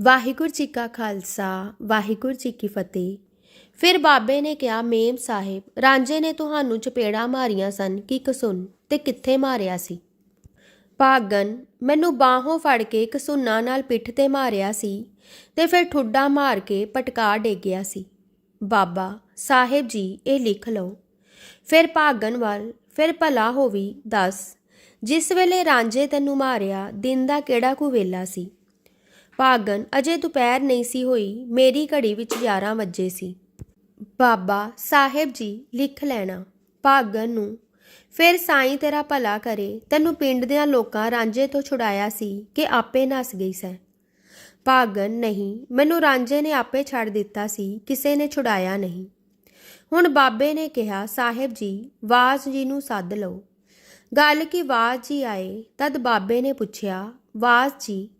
ਵਾਹਿਗੁਰੂ ਜੀ ਕਾ ਖਾਲਸਾ, ਵਾਹਿਗੁਰੂ ਜੀ ਕੀ ਫਤਿਹ। ਫਿਰ ਬਾਬੇ ਨੇ ਕਿਹਾ, ਮੇਮ ਸਾਹਿਬ, ਰਾਂਝੇ ਨੇ ਤੁਹਾਨੂੰ ਚਪੇੜਾ ਮਾਰੀਆਂ ਸਨ, ਕਿ ਕਸੁੰਨ ਤੇ ਕਿੱਥੇ ਮਾਰਿਆ ਸੀ? ਭਾਗਨ, ਮੈਨੂੰ ਬਾਹੋਂ ਫੜ ਕੇ ਕਸੁੰਨਾ ਨਾਲ ਪਿੱਠ ਤੇ ਮਾਰਿਆ ਸੀ ਤੇ ਫਿਰ ਠੁੱਡਾ ਮਾਰ ਕੇ ਪਟਕਾ ਡੇਗਿਆ ਸੀ। ਬਾਬਾ, ਸਾਹਿਬ ਜੀ, ਇਹ ਲਿਖ ਲਓ। ਫਿਰ ਭਾਗਨ ਵੱਲ, ਫਿਰ ਭਲਾ ਹੋਵੀ, ਦੱਸ, ਜਿਸ ਵੇਲੇ ਰਾਂਝੇ ਤੈਨੂੰ ਮਾਰਿਆ, ਦਿਨ ਦਾ ਕਿਹੜਾ ਕੁ ਵੇਲਾ ਸੀ? ਭਾਗਨ ਅਜੇ ਦੁਪਹਿਰ ਨਹੀਂ ਸੀ ਹੋਈ, ਮੇਰੀ ਘੜੀ ਵਿੱਚ 11 ਵਜੇ ਸੀ। ਬਾਬਾ ਸਾਹਿਬ ਜੀ ਲਿਖ ਲੈਣਾ ਭਾਗਨ ਨੂੰ। ਫਿਰ ਸਾਈਂ ਤੇਰਾ ਭਲਾ ਕਰੇ, ਤੈਨੂੰ ਪਿੰਡ ਦਿਆਂ ਲੋਕਾਂ ਰਾਂਝੇ ਤੋਂ ਛੁਡਾਇਆ ਸੀ ਕਿ ਆਪੇ ਨਸ ਗਈ ਸੈਂ ਭਾਗਨ ਨਹੀਂ, ਮੈਨੂੰ ਰਾਂਝੇ ਨੇ ਆਪੇ ਛੱਡ ਦਿੱਤਾ ਸੀ, ਕਿਸੇ ਨੇ ਛੁਡਾਇਆ ਨਹੀਂ। ਹੁਣ ਬਾਬੇ ਨੇ ਕਿਹਾ, ਸਾਹਿਬ ਜੀ, ਵਾਸ ਜੀ ਨੂੰ ਸੱਦ ਲਓ। ਗੱਲ ਕੀ ਵਾਸ ਜੀ ਆਏ, ਤਦ ਬਾਬੇ ਨੇ ਪੁੱਛਿਆ, ਵਾਸ ਜੀ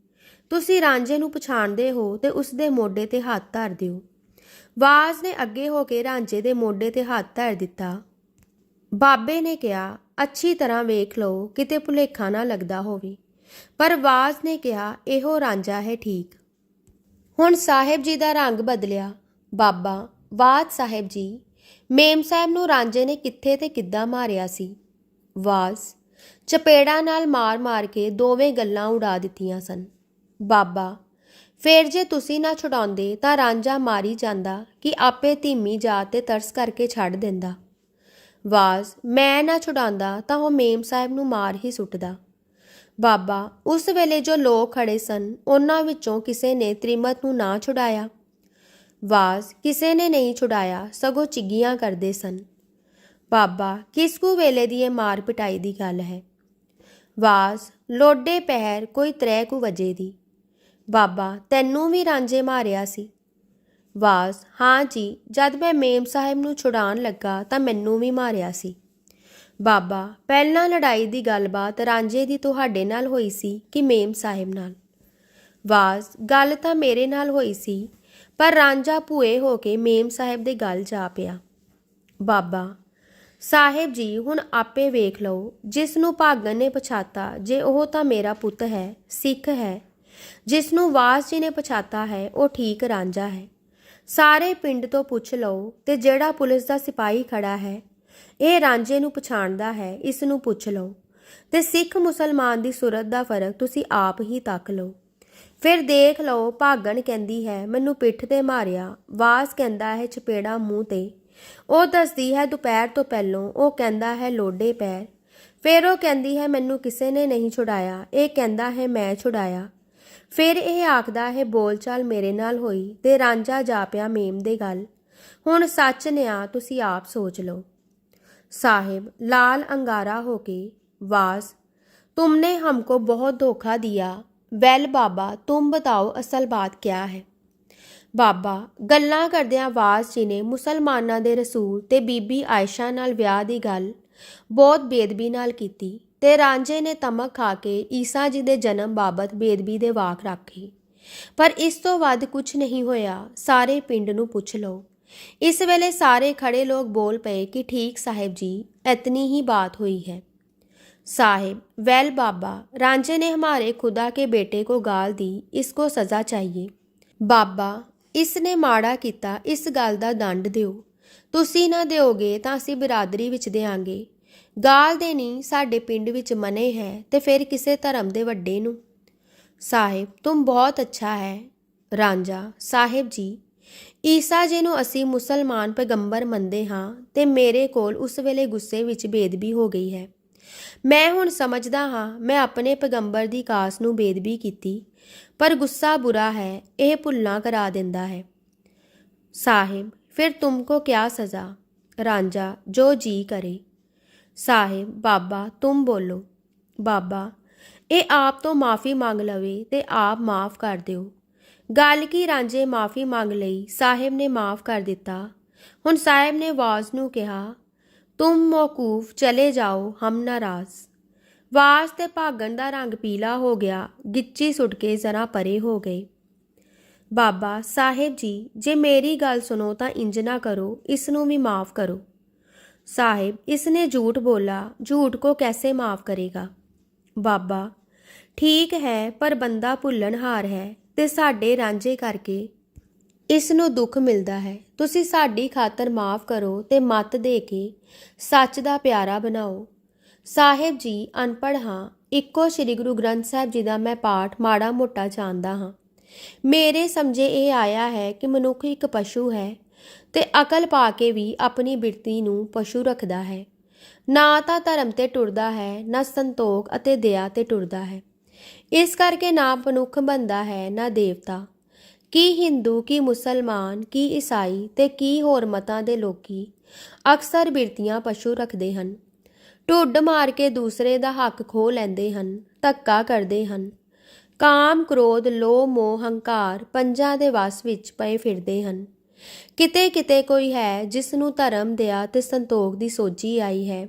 ਤੁਸੀਂ ਰਾਂਝੇ ਨੂੰ ਪਛਾਣਦੇ ਹੋ ਤੇ ਉਸ ਦੇ ਮੋਢੇ ਤੇ ਹੱਥ ਧਰ ਦਿਓ। ਵਾਜ਼ ਨੇ ਅੱਗੇ ਹੋ ਕੇ ਰਾਂਝੇ ਦੇ ਮੋਢੇ ਤੇ ਹੱਥ ਧਰ ਦਿੱਤਾ। ਬਾਬੇ ਨੇ ਕਿਹਾ, ਅੱਛੀ ਤਰ੍ਹਾਂ ਵੇਖ ਲਓ, ਕਿਤੇ ਭੁਲੇਖਾ ਨਾ ਲੱਗਦਾ ਹੋਵੇ। ਪਰ ਵਾਜ਼ ਨੇ ਕਿਹਾ, ਇਹੋ ਰਾਂਝਾ ਹੈ ਠੀਕ। ਹੁਣ ਸਾਹਿਬ ਜੀ ਦਾ ਰੰਗ ਬਦਲਿਆ। ਬਾਬਾ ਵਾਦ ਸਾਹਿਬ ਜੀ, ਮੇਮ ਸਾਹਿਬ ਨੂੰ ਰਾਂਝੇ ਨੇ ਕਿੱਥੇ ਤੇ ਕਿੱਦਾਂ ਮਾਰਿਆ ਸੀ? ਵਾਜ਼, ਚਪੇੜਾ ਨਾਲ ਮਾਰ-ਮਾਰ ਕੇ ਦੋਵੇਂ ਗੱਲਾਂ ਉਡਾ ਦਿੱਤੀਆਂ ਸਨ। ਬਾਬਾ, ਫੇਰ ਜੇ ਤੁਸੀਂ ਨਾ ਛੁਡਾਉਂਦੇ ਤਾਂ ਰਾਂਝਾ ਮਾਰੀ ਜਾਂਦਾ ਕਿ ਆਪੇ ਧੀਮੀ ਜਾਤ ਤੇ ਤਰਸ ਕਰਕੇ ਛੱਡ ਦਿੰਦਾ। ਵਾਜ਼, ਮੈਂ ਨਾ ਛੁਡਾਉਂਦਾ ਤਾਂ ਉਹ ਮੇਮ ਸਾਹਿਬ ਨੂੰ ਮਾਰ ਹੀ ਸੁੱਟਦਾ। ਬਾਬਾ, ਉਸ ਵੇਲੇ ਜੋ ਲੋਕ ਖੜੇ ਸਨ, ਉਹਨਾਂ ਵਿੱਚੋਂ ਕਿਸੇ ਨੇ ਤ੍ਰਿਮਤ ਨੂੰ ਨਾ ਛੁਡਾਇਆ। ਵਾਜ਼, ਕਿਸੇ ਨੇ ਨਹੀਂ ਛੁਡਾਇਆ, ਸਗੋਂ ਚਿੱਗੀਆਂ ਕਰਦੇ ਸਨ। ਬਾਬਾ ਕਿਸ ਕੁ ਵੇਲੇ ਦੀ ਇਹ ਮਾਰ ਪਿਟਾਈ ਦੀ ਗੱਲ ਹੈ? ਵਾਸ ਲੋਡੇ ਪਹਿਰ ਕੋਈ ਤ੍ਰੈ ਕੁ ਵਜੇ ਦੀ। ਬਾਬਾ, ਤੈਨੂੰ ਵੀ ਰਾਂਝੇ ਮਾਰਿਆ ਸੀ। ਵਾਸ, ਹਾਂ ਜੀ, ਜਦ ਮੈਂ ਮੇਮ ਸਾਹਿਬ ਨੂੰ ਛੁਡਾਉਣ ਲੱਗਾ ਤਾਂ ਮੈਨੂੰ ਵੀ ਮਾਰਿਆ ਸੀ। ਬਾਬਾ, ਪਹਿਲਾਂ ਲੜਾਈ ਦੀ ਗੱਲਬਾਤ ਰਾਂਝੇ ਦੀ ਤੁਹਾਡੇ ਨਾਲ ਹੋਈ ਸੀ ਕਿ ਮੇਮ ਸਾਹਿਬ ਨਾਲ? ਵਾਸ, ਗੱਲ ਤਾਂ ਮੇਰੇ ਨਾਲ ਹੋਈ ਸੀ, ਪਰ ਰਾਂਝਾ ਭੂਏ ਹੋ ਕੇ ਮੇਮ ਸਾਹਿਬ ਦੇ ਗੱਲ ਜਾ ਪਿਆ। ਬਾਬਾ, ਸਾਹਿਬ ਜੀ, ਹੁਣ ਆਪੇ ਵੇਖ ਲਓ, ਜਿਸ ਨੂੰ ਭਾਗਨ ਨੇ ਪਛਾਤਾ, ਜੇ ਉਹ ਤਾਂ ਮੇਰਾ ਪੁੱਤ ਹੈ, ਸਿੱਖ ਹੈ ਜਿਸ ਨੂੰ ਵਾਸ ਜੀ ਨੇ ਪਛਾਤਾ ਹੈ, ਉਹ ਠੀਕ ਰਾਂਝਾ ਹੈ। ਸਾਰੇ ਪਿੰਡ ਤੋਂ ਪੁੱਛ ਲਓ ਤੇ ਜਿਹੜਾ ਪੁਲਿਸ ਦਾ ਸਿਪਾਹੀ ਖੜਾ ਹੈ, ਇਹ ਰਾਂਝੇ ਨੂੰ ਪਛਾਣਦਾ ਹੈ, ਇਸ ਨੂੰ ਪੁੱਛ ਲਓ। ਤੇ ਸਿੱਖ ਮੁਸਲਮਾਨ ਦੀ ਸੂਰਤ ਦਾ ਫ਼ਰਕ ਤੁਸੀਂ ਆਪ ਹੀ ਤੱਕ ਲਓ। ਫਿਰ ਦੇਖ ਲਓ, ਭਾਗਣ ਕਹਿੰਦੀ ਹੈ, ਮੈਨੂੰ ਪਿੱਠ ਤੇ ਮਾਰਿਆ। ਵਾਸ ਕਹਿੰਦਾ ਹੈ, ਚਪੇੜਾ ਮੂੰਹ ਤੇ। ਉਹ ਦੱਸਦੀ ਹੈ, ਦੁਪਹਿਰ ਤੋਂ ਪਹਿਲੋਂ। ਉਹ ਕਹਿੰਦਾ ਹੈ, ਲੋਡੇ ਪੈਰ। ਫਿਰ ਉਹ ਕਹਿੰਦੀ ਹੈ, ਮੈਨੂੰ ਕਿਸੇ ਨੇ ਨਹੀਂ ਛੁਡਾਇਆ। ਇਹ ਕਹਿੰਦਾ ਹੈ, ਮੈਂ ਛੁਡਾਇਆ। ਫਿਰ ਇਹ ਆਖਦਾ ਹੈ ਬੋਲਚਾਲ ਮੇਰੇ ਨਾਲ ਹੋਈ ਤੇ ਰਾਂਝਾ ਜਾ ਪਿਆ ਮੇਮ ਦੇ ਗੱਲ ਹੁਣ ਸੱਚ ਨਿਆ ਤੁਸੀਂ ਆਪ ਸੋਚ ਲਓ साहिब लाल अंगारा होके वास तुमने हमको बहुत धोखा दिया वेल बाबा तुम बताओ असल बात क्या है ਬਾਬਾ ਗੱਲਾਂ ਕਰਦਿਆਂ ਵਾਸ ਜੀ ਨੇ ਮੁਸਲਮਾਨਾਂ ਦੇ ਰਸੂਲ ਤੇ ਬੀਬੀ ਆਇਸ਼ਾ ਨਾਲ ਵਿਆਹ ਦੀ ਗੱਲ ਬਹੁਤ ਬੇਦਬੀ ਨਾਲ ਕੀਤੀ ਤੇ ਰਾਂਝੇ ਨੇ ਤਮਕ ਖਾ ਕੇ ਈਸਾ ਜੀ ਦੇ ਜਨਮ ਬਾਬਤ ਬੇਦਬੀ ਦੇ ਵਾਕ ਰੱਖੇ ਪਰ ਇਸ ਤੋਂ ਵੱਧ ਕੁਝ ਨਹੀਂ ਹੋਇਆ ਸਾਰੇ ਪਿੰਡ ਨੂੰ ਪੁੱਛ ਲਓ ਇਸ ਵੇਲੇ ਸਾਰੇ ਖੜੇ ਲੋਕ ਬੋਲ ਪਏ ਕਿ ਠੀਕ ਸਾਹਿਬ ਜੀ ਇਤਨੀ ही बात हुई है साहिब वेल बाबा रांझे ने हमारे खुदा के बेटे को गाल दी इसको सज़ा चाहिए ਬਾਬਾ ਇਸ ਨੇ ਮਾੜਾ ਕੀਤਾ ਇਸ ਗੱਲ ਦਾ ਦੰਡ ਦਿਓ ਤੁਸੀਂ ਨਾ ਦਿਓਗੇ ਤਾਂ ਅਸੀਂ ਬਰਾਦਰੀ ਵਿੱਚ ਦੇਾਂਗੇ ਗਾਲ ਦੇ ਦੇਣੀ ਸਾਡੇ ਪਿੰਡ ਵਿੱਚ ਮਨੇ ਹੈ ਤੇ ਫਿਰ ਕਿਸੇ ਧਰਮ ਦੇ ਵੱਡੇ ਨੂੰ। ਸਾਹਿਬ, ਤੁਮ ਬਹੁਤ ਅੱਛਾ ਹੈ। ਰਾਂਝਾ, ਸਾਹਿਬ ਜੀ, ਈਸਾ ਜੀ ਨੂੰ ਅਸੀਂ ਮੁਸਲਮਾਨ ਪੈਗੰਬਰ ਮੰਨਦੇ ਹਾਂ ਤੇ ਮੇਰੇ ਕੋਲ ਉਸ ਵੇਲੇ ਗੁੱਸੇ ਵਿੱਚ ਬੇਦਬੀ ਹੋ ਗਈ ਹੈ। ਮੈਂ ਹੁਣ ਸਮਝਦਾ ਹਾਂ, ਮੈਂ ਆਪਣੇ ਪੈਗੰਬਰ ਦੀ ਕਾਸ ਨੂੰ ਬੇਦਬੀ ਕੀਤੀ, ਪਰ ਗੁੱਸਾ ਬੁਰਾ ਹੈ, ਇਹ ਭੁੱਲਣਾ ਕਰਾ ਦਿੰਦਾ ਹੈ। ਸਾਹਿਬ, ਫਿਰ ਤੁਮਕੋ ਕਿਆ ਸਜ਼ਾ? ਰਾਂਝਾ, ਜੋ ਜੀ ਕਰੇ। ਸਾਹਿਬ, ਬਾਬਾ, ਤੁਮ ਬੋਲੋ। ਬਾਬਾ, ਇਹ ਆਪ ਤੋਂ ਮਾਫੀ ਮੰਗ ਲਵੇ ਤੇ ਆਪ ਮਾਫ ਕਰ ਦਿਓ। ਗੱਲ ਕੀ ਰਾਂਝੇ ਮਾਫੀ ਮੰਗ ਲਈ, ਸਾਹਿਬ ਨੇ ਮਾਫ ਕਰ ਦਿੱਤਾ। ਹੁਣ ਸਾਹਿਬ ਨੇ ਵਾਜ਼ ਨੂੰ ਕਿਹਾ, ਤੁਮ ਮੌਕੂਫ ਚਲੇ ਜਾਓ, ਹਮ ਨਾਰਾਜ਼। ਵਾਸ ਤੇ ਭਾਗਣ ਦਾ ਰੰਗ ਪੀਲਾ ਹੋ ਗਿਆ, ਗਿੱਚੀ ਸੁੱਟ ਕੇ ਜ਼ਰਾ ਪਰੇ ਹੋ ਗਏ। ਬਾਬਾ, ਸਾਹਿਬ ਜੀ, ਜੇ ਮੇਰੀ ਗੱਲ ਸੁਣੋ ਤਾਂ ਇੰਜ ਨਾ ਕਰੋ, ਇਸ ਨੂੰ ਵੀ ਮਾਫ ਕਰੋ। ਸਾਹਿਬ इसने झूठ बोला झूठ को कैसे माफ करेगा ਬਾਬਾ ਠੀਕ ਹੈ ਪਰ ਬੰਦਾ ਭੁੱਲਣਹਾਰ ਹੈ ਤੇ ਸਾਡੇ ਰਾਂਝੇ ਕਰਕੇ ਇਸ ਨੂੰ ਦੁੱਖ ਮਿਲਦਾ ਹੈ ਤੁਸੀਂ ਸਾਡੀ ਖਾਤਰ ਮਾਫ ਕਰੋ ਤੇ ਮਤ ਦੇ ਕੇ ਸੱਚ ਦਾ ਪਿਆਰਾ ਬਣਾਓ ਸਾਹਿਬ ਜੀ ਅਨਪੜ੍ਹ ਹਾਂ ਇੱਕੋ ਸ੍ਰੀ ਗੁਰੂ ਗ੍ਰੰਥ ਸਾਹਿਬ ਜੀ ਦਾ ਮੈਂ ਪਾਠ ਮਾੜਾ ਮੋਟਾ ਜਾਣਦਾ ਹਾਂ ਮੇਰੇ ਸਮਝੇ ਇਹ ਆਇਆ ਹੈ ਕਿ ਮਨੁੱਖ ਇੱਕ ਪਸ਼ੂ ਹੈ ਤੇ ਅਕਲ ਪਾ ਕੇ ਵੀ ਆਪਣੀ ਬਿਰਤੀ ਨੂੰ ਪਸ਼ੂ ਰੱਖਦਾ ਹੈ। ਨਾ ਤਾਂ ਧਰਮ ਤੇ ਟੁਰਦਾ ਹੈ, ਨਾ ਸੰਤੋਖ ਅਤੇ ਦਇਆ ਤੇ ਟੁਰਦਾ ਹੈ। ਇਸ ਕਰਕੇ ਨਾ ਮਨੁੱਖ ਬੰਦਾ ਹੈ, ਨਾ ਦੇਵਤਾ। ਕੀ ਹਿੰਦੂ, ਕੀ ਮੁਸਲਮਾਨ, ਕੀ ਈਸਾਈ ਤੇ ਕੀ ਹੋਰ ਮਤਾਂ ਦੇ ਲੋਕੀ ਅਕਸਰ ਬਿਰਤੀਆਂ ਪਸ਼ੂ ਰੱਖਦੇ ਹਨ। ਢੁੱਡ ਮਾਰ ਕੇ ਦੂਸਰੇ ਦਾ ਹੱਕ ਖੋਹ ਲੈਂਦੇ ਹਨ, ਧੱਕਾ ਕਰਦੇ ਹਨ। ਕਾਮ, ਕ੍ਰੋਧ, ਲੋਭ, ਮੋਹ, ਹੰਕਾਰ ਪੰਜਾਂ ਦੇ ਵਸ ਵਿੱਚ ਪਏ ਫਿਰਦੇ ਹਨ। ਕਿਤੇ ਕਿਤੇ ਕੋਈ ਹੈ ਜਿਸ ਨੂੰ ਧਰਮ ਦਇਆ ਤੇ ਸੰਤੋਖ ਦੀ ਸੋਝੀ ਆਈ ਹੈ।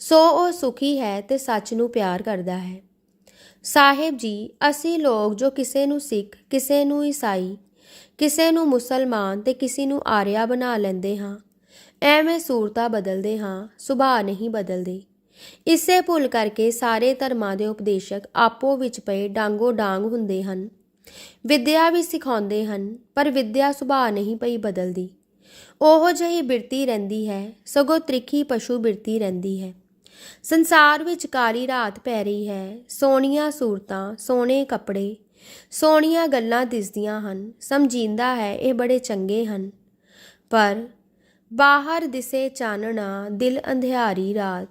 ਸੋ ਉਹ ਸੁਖੀ ਹੈ ਤੇ ਸੱਚ ਨੂੰ ਪਿਆਰ ਕਰਦਾ ਹੈ। ਸਾਹਿਬ ਜੀ, ਅਸੀਂ ਲੋਕ ਜੋ ਕਿਸੇ ਨੂੰ ਸਿੱਖ, ਕਿਸੇ ਨੂੰ ਈਸਾਈ, ਕਿਸੇ ਨੂੰ ਮੁਸਲਮਾਨ ਤੇ ਕਿਸੇ ਨੂੰ ਆਰਿਆ ਬਣਾ ਲੈਂਦੇ ਹਾਂ, ਐਵੇਂ ਸੂਰਤਾ ਬਦਲਦੇ ਹਾਂ, ਸੁਭਾਅ ਨਹੀਂ ਬਦਲਦੇ। ਇਸੇ ਭੁੱਲ ਕਰਕੇ ਸਾਰੇ ਧਰਮਾਂ ਦੇ ਉਪਦੇਸ਼ਕ ਆਪੋ ਵਿੱਚ ਪਏ ਡਾਂਗੋ ਡਾਂਗ ਹੁੰਦੇ ਹਨ। ਵਿੱਦਿਆ ਵੀ ਸਿਖਾਉਂਦੇ ਹਨ, ਪਰ ਵਿੱਦਿਆ ਸੁਭਾਅ ਨਹੀਂ ਪਈ ਬਦਲਦੀ। ਉਹੋ ਜਿਹੀ ਬਿਰਤੀ ਰਹਿੰਦੀ ਹੈ, ਸਗੋਂ ਤ੍ਰਿਖੀ ਪਸ਼ੂ ਬਿਰਤੀ ਰਹਿੰਦੀ ਹੈ। ਸੰਸਾਰ ਵਿੱਚ ਕਾਲੀ ਰਾਤ ਪੈ ਰਹੀ ਹੈ, ਸੋਹਣੀਆਂ ਸੂਰਤਾਂ, ਸੋਹਣੇ ਕੱਪੜੇ, ਸੋਹਣੀਆਂ ਗੱਲਾਂ ਦਿਸਦੀਆਂ ਹਨ, ਸਮਝੀਂਦਾ ਹੈ ਇਹ ਬੜੇ ਚੰਗੇ ਹਨ। ਪਰ ਬਾਹਰ ਦਿਸੇ ਚਾਨਣਾ, ਦਿਲ ਅੰਧਿਆਰੀ ਰਾਤ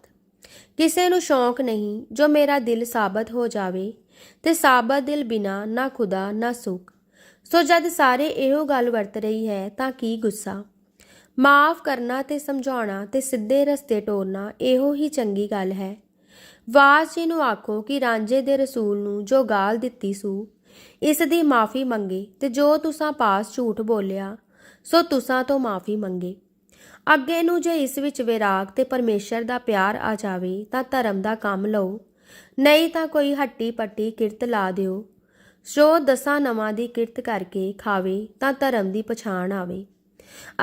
ਕਿਸੇ ਨੂੰ ਸ਼ੌਂਕ ਨਹੀਂ ਜੋ ਮੇਰਾ ਦਿਲ ਸਾਬਤ ਹੋ ਜਾਵੇ ਤੇ ਸਾਬਤ ਦਿਲ ਬਿਨਾ ਨਾ ਖੁਦਾ, ਨਾ ਸੁਖ। ਸੋ ਜਦ ਸਾਰੇ ਇਹੋ ਗੱਲ ਵਰਤ ਰਹੀ ਹੈ ਤਾਂ ਕੀ ਗੁੱਸਾ? ਮਾਫ ਕਰਨਾ ਤੇ ਸਮਝਾਉਣਾ ਤੇ ਸਿੱਧੇ ਰਸਤੇ ਟੋਰਨਾ ਇਹੋ ਹੀ ਚੰਗੀ ਗੱਲ ਹੈ। ਵਾਸ ਜੀ ਨੂੰ ਆਖੋ ਕਿ ਰਾਂਝੇ ਦੇ ਰਸੂਲ ਨੂੰ ਜੋ ਗਾਲ ਦਿੱਤੀ ਸੂ, ਇਸ ਦੀ ਮਾਫੀ ਮੰਗੇ ਤੇ ਜੋ ਤੁਸਾਂ ਪਾਸ ਝੂਠ ਬੋਲਿਆ, ਸੋ ਤੁਸਾਂ ਤੋਂ ਮਾਫੀ ਮੰਗੇ। ਅੱਗੇ ਨੂੰ ਜੇ ਇਸ ਵਿੱਚ ਵਿਰਾਗ ਤੇ ਪਰਮੇਸ਼ਰ ਦਾ ਪਿਆਰ ਆ ਜਾਵੇ ਤਾਂ ਧਰਮ ਦਾ ਕੰਮ ਲਓ, ਨਹੀਂ ਤਾਂ ਕੋਈ ਹੱਟੀ ਪੱਟੀ ਕਿਰਤ ਲਾ ਦਿਓ। ਜੋ ਦਸਾਂ ਨਵਾਂ ਦੀ ਕਿਰਤ ਕਰਕੇ ਖਾਵੇ ਤਾਂ ਧਰਮ ਦੀ ਪਛਾਣ ਆਵੇ।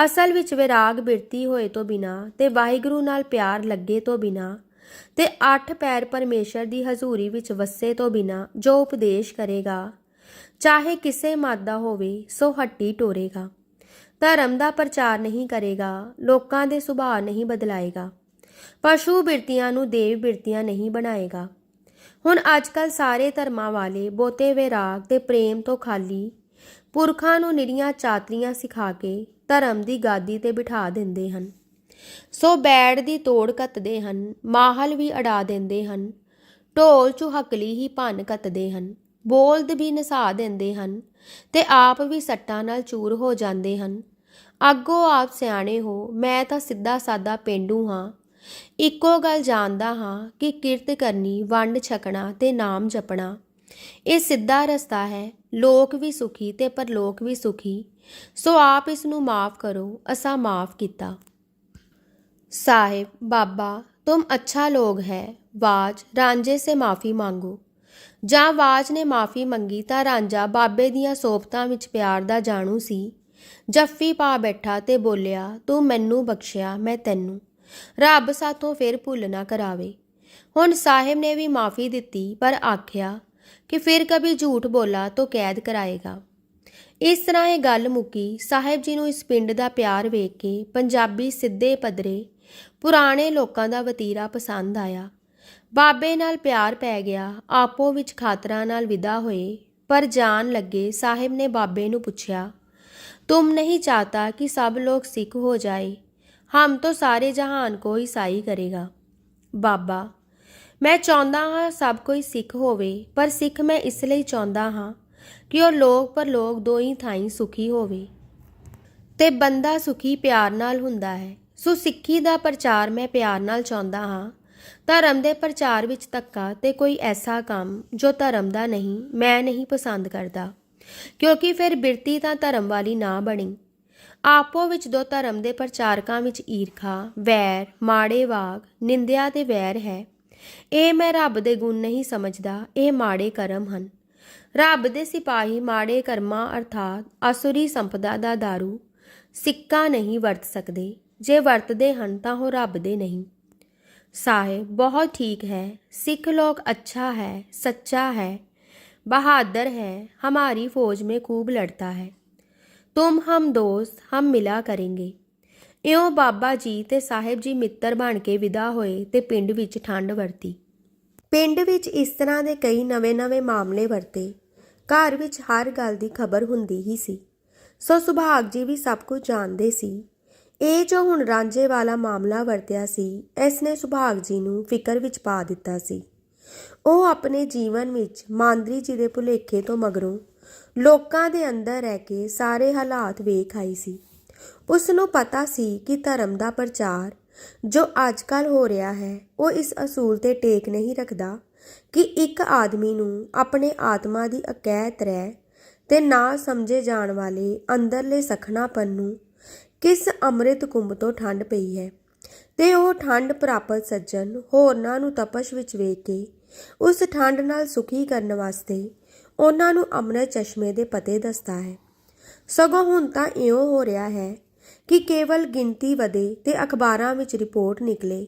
ਅਸਲ ਵਿੱਚ ਵਿਰਾਗ ਬਿਰਤੀ ਹੋਏ ਤੋਂ ਬਿਨਾ ਤੇ ਵਾਹਿਗੁਰੂ ਨਾਲ ਪਿਆਰ ਲੱਗੇ ਤੋਂ ਬਿਨਾ ਤੇ ਅੱਠ ਪੈਰ ਪਰਮੇਸ਼ਰ ਦੀ ਹਜ਼ੂਰੀ ਵਿੱਚ ਵਸੇ ਤੋਂ ਬਿਨਾ ਜੋ ਉਪਦੇਸ਼ ਕਰੇਗਾ, ਚਾਹੇ ਕਿਸੇ ਮਤ ਦਾ ਹੋਵੇ, ਸੋ ਹੱਟੀ ਟੋਰੇਗਾ। ਧਰਮ ਦਾ ਪ੍ਰਚਾਰ ਨਹੀਂ ਕਰੇਗਾ, ਲੋਕਾਂ ਦੇ ਸੁਭਾਅ ਨਹੀਂ ਬਦਲਾਏਗਾ। ਪਸ਼ੂ ਬਿਰਤੀਆਂ ਨੂੰ ਦੇਵ ਬਿਰਤੀਆਂ ਨਹੀਂ ਬਣਾਏਗਾ। ਹੁਣ ਅੱਜਕੱਲ ਸਾਰੇ ਧਰਮਾਂ ਵਾਲੇ ਬੋਤੇ ਵਿਰਾਗ ਤੇ ਪ੍ਰੇਮ ਤੋਂ ਖਾਲੀ ਪੁਰਖਾਂ ਨੂੰ ਨਿਰੀਆਂ ਚਾਤਰੀਆਂ ਸਿਖਾ ਕੇ ਧਰਮ ਦੀ ਗਾਦੀ ਤੇ ਬਿਠਾ ਦਿੰਦੇ ਹਨ। ਸੋ ਬੈੜ ਦੀ ਤੋੜ ਕੱਤਦੇ ਹਨ, ਮਾਹਲ ਵੀ ਅੜਾ ਦਿੰਦੇ ਹਨ, ਢੋਲ ਚੁਹਕਲੀ ਹੀ ਭੰਨ ਕੱਤਦੇ ਹਨ, ਬੋਲਦ ਵੀ ਨਸਾ ਦਿੰਦੇ ਹਨ ਤੇ ਆਪ ਵੀ ਸੱਟਾਂ ਨਾਲ ਚੂਰ ਹੋ ਜਾਂਦੇ ਹਨ। ਅੱਗੋਂ ਆਪ ਸਿਆਣੇ ਹੋ, ਮੈਂ ਤਾਂ ਸਿੱਧਾ ਸਾਦਾ ਪੇਂਡੂ ਹਾਂ। ਇੱਕੋ ਗੱਲ ਜਾਣਦਾ ਹਾਂ ਕਿ ਕਿਰਤ ਕਰਨੀ, ਵੰਡ ਛਕਣਾ ਤੇ ਨਾਮ ਜਪਣਾ। ਇਹ ਸਿੱਧਾ ਰਸਤਾ ਹੈ, ਲੋਕ ਵੀ ਸੁਖੀ ਤੇ ਪਰਲੋਕ ਵੀ ਸੁਖੀ। ਸੋ ਆਪ ਇਸ ਨੂੰ ਮਾਫ ਕਰੋ, ਅਸਾਂ ਮਾਫ ਕੀਤਾ। ਸਾਹਿਬ, ਬਾਬਾ, ਤੁਮ ਅੱਛਾ ਲੋਗ ਹੈ, ਵਾਜ, ਰਾਂਝੇ ਸੇ ਮਾਫੀ ਮੰਗੋ। ਜਾਂ ਵਾਜ ਨੇ ਮਾਫੀ ਮੰਗੀ ਤਾਂ ਰਾਂਝਾ ਬਾਬੇ ਦੀਆਂ ਸੋਪਤਾਂ ਵਿੱਚ ਪਿਆਰ ਦਾ ਜਾਣੂ ਸੀ। ਜੱਫੀ ਪਾ ਬੈਠਾ ਤੇ ਬੋਲਿਆ, ਤੂੰ ਮੈਨੂੰ ਬਖਸ਼ਿਆ, ਮੈਂ ਤੈਨੂੰ। ਰੱਬ ਸਾਥੋਂ ਫਿਰ ਭੁੱਲ ਨਾ ਕਰਾਵੇ। ਹੁਣ ਸਾਹਿਬ ਨੇ ਵੀ ਮਾਫੀ ਦਿੱਤੀ, ਪਰ ਆਖਿਆ ਕਿ ਫਿਰ ਕभी ਝੂਠ ਬੋਲਾ ਤਾਂ ਕੈਦ ਕਰਾਏਗਾ। ਇਸ ਤਰ੍ਹਾਂ ਇਹ ਗੱਲ ਮੁੱਕੀ, ਸਾਹਿਬ ਜੀ ਨੂੰ ਇਸ ਪਿੰਡ ਦਾ ਪਿਆਰ ਵੇਖ ਕੇ ਪੰਜਾਬੀ ਸਿੱਧੇ ਪਦਰੇ ਪੁਰਾਣੇ ਲੋਕਾਂ ਦਾ ਵਤੀਰਾ ਪਸੰਦ ਆਇਆ। ਬਾਬੇ ਨਾਲ ਪਿਆਰ ਪੈ ਗਿਆ, ਆਪੋ ਵਿੱਚ ਖਾਤਰਾਂ ਨਾਲ ਵਿਦਾ ਹੋਏ, ਪਰ ਜਾਣ ਲੱਗੇ ਸਾਹਿਬ ਨੇ ਬਾਬੇ ਨੂੰ ਪੁੱਛਿਆ तुम नहीं चाहता कि सब लोग सिख हो जाए हम तो सारे जहान को ईसाई करेगा ਬਾਬਾ ਮੈਂ ਚਾਹੁੰਦਾ ਹਾਂ ਸਭ ਕੋਈ ਸਿੱਖ ਹੋਵੇ ਪਰ ਸਿੱਖ ਮੈਂ ਇਸ ਲਈ ਚਾਹੁੰਦਾ ਹਾਂ ਕਿ ਉਹ ਲੋਕ ਪਰ ਲੋਕ ਦੋਈ ਥਾਈਂ ਸੁਖੀ ਹੋਵੇ ਤੇ ਬੰਦਾ ਸੁਖੀ ਪਿਆਰ ਨਾਲ ਹੁੰਦਾ ਹੈ ਸੋ ਸਿੱਖੀ ਦਾ ਪ੍ਰਚਾਰ ਮੈਂ ਪਿਆਰ ਨਾਲ ਚਾਹੁੰਦਾ ਹਾਂ ਧਰਮ ਦੇ ਪ੍ਰਚਾਰ ਵਿੱਚ ਧੱਕਾ ਤੇ ਕੋਈ ਐਸਾ ਕੰਮ ਜੋ ਧਰਮ ਦਾ ਨਹੀਂ ਮੈਂ ਨਹੀਂ ਪਸੰਦ ਕਰਦਾ ਕਿਉਂਕਿ ਫਿਰ ਬਿਰਤੀ ਤਾਂ ਧਰਮ ਵਾਲੀ ਨਾ ਬਣੀ। ਆਪੋ ਵਿੱਚ ਦੋ ਧਰਮ ਦੇ ਪ੍ਰਚਾਰਕਾਂ ਵਿੱਚ ਈਰਖਾ, ਵੈਰ, ਮਾੜੇ ਵਾਗ ਨਿੰਦਿਆ ਤੇ ਵੈਰ ਹੈ। ਇਹ ਮੈਂ ਰੱਬ ਦੇ ਗੁਣ ਨਹੀਂ ਸਮਝਦਾ, ਇਹ ਮਾੜੇ ਕਰਮ ਹਨ। ਰੱਬ ਦੇ ਸਿਪਾਹੀ ਮਾੜੇ ਕਰਮਾਂ ਅਰਥਾਤ ਅਸੁਰੀ ਸੰਪਦਾ ਦਾ दारू ਸਿੱਕਾ ਨਹੀਂ ਵਰਤ ਸਕਦੇ। ਜੇ ਵਰਤਦੇ ਹਨ ਤਾਂ ਉਹ ਰੱਬ ਦੇ ਨਹੀਂ। ਸਾਹਿਬ, ਬਹੁਤ ਠੀਕ ਹੈ। ਸਿੱਖ ਲੋਕ ਅੱਛਾ ਹੈ, ਸੱਚਾ ਹੈ। बहादुर है हमारी फौज में खूब लड़ता है ਤੁਮ ਹਮ ਦੋਸਤ ਹਮ ਮਿਲਾ ਕਰਾਂਗੇ ਇਉਂ ਬਾਬਾ ਜੀ ਤੇ ਸਾਹਿਬ ਜੀ ਮਿੱਤਰ ਬਣ ਕੇ ਵਿਦਾ ਹੋਏ ਤੇ ਪਿੰਡ ਵਿੱਚ ਠੰਡ ਵਰਤੀ ਪਿੰਡ ਵਿੱਚ ਇਸ ਤਰ੍ਹਾਂ ਦੇ ਕਈ ਨਵੇਂ-ਨਵੇਂ ਮਾਮਲੇ ਵਰਤੇ ਘਰ ਵਿੱਚ ਹਰ ਗੱਲ ਦੀ ਖਬਰ ਹੁੰਦੀ ਹੀ ਸੀ ਸੋ ਸੁਭਾਗ ਜੀ ਵੀ ਸਭ ਕੁਝ ਜਾਣਦੇ ਸੀ ਇਹ ਜੋ ਹੁਣ ਰਾਂਝੇ ਵਾਲਾ ਮਾਮਲਾ ਵਰਤਿਆ ਸੀ ਇਸ ਨੇ ਸੁਭਾਗ ਜੀ ਨੂੰ ਫਿਕਰ ਵਿੱਚ ਪਾ ਦਿੱਤਾ ਸੀ ਉਹ ਆਪਣੇ ਜੀਵਨ ਵਿੱਚ ਮਾਂਦਰੀ ਜੀ ਦੇ ਭੁਲੇਖੇ ਤੋਂ ਮਗਰੋਂ ਲੋਕਾਂ ਦੇ ਅੰਦਰ ਰਹਿ ਕੇ ਸਾਰੇ ਹਾਲਾਤ ਵੇਖ ਆਈ ਸੀ। ਉਸ ਨੂੰ ਪਤਾ ਸੀ ਕਿ ਧਰਮ ਦਾ ਪ੍ਰਚਾਰ ਜੋ ਅੱਜਕੱਲ ਹੋ ਰਿਹਾ ਹੈ, ਉਹ ਇਸ ਅਸੂਲ ਤੇ ਟੇਕ ਨਹੀਂ ਰੱਖਦਾ ਕਿ ਇੱਕ ਆਦਮੀ ਨੂੰ ਆਪਣੇ ਆਤਮਾ ਦੀ ਅਕੈਤ ਰਹਿ ਤੇ ਨਾ ਸਮਝੇ ਜਾਣ ਵਾਲੇ ਅੰਦਰਲੇ ਸਖਣਾਪਨ ਨੂੰ ਕਿਸ ਅੰਮ੍ਰਿਤ ਕੁੰਭ ਤੋਂ ਠੰਡ ਪਈ ਹੈ। ਤੇ ਉਹ ਠੰਡ ਪ੍ਰਾਪਤ ਸੱਜਣ ਹੋਰਨਾਂ ਨੂੰ ਤਪਸ਼ ਵਿੱਚ ਵੇਖ ਕੇ ਉਸ ਠੰਡ ਨਾਲ ਸੁਖੀ ਕਰਨ ਵਾਸਤੇ ਉਹਨਾਂ ਨੂੰ ਅੰਮ੍ਰਿਤ ਚਸ਼ਮੇ ਦੇ ਪਤੇ ਦੱਸਦਾ ਹੈ। ਸਗੋਂ ਹੁਣ ਤਾਂ ਇਉਂ ਹੋ ਰਿਹਾ ਹੈ ਕਿ ਕੇਵਲ ਗਿਣਤੀ ਵਧੇ ਤੇ ਅਖਬਾਰਾਂ ਵਿੱਚ ਰਿਪੋਰਟ ਨਿਕਲੇ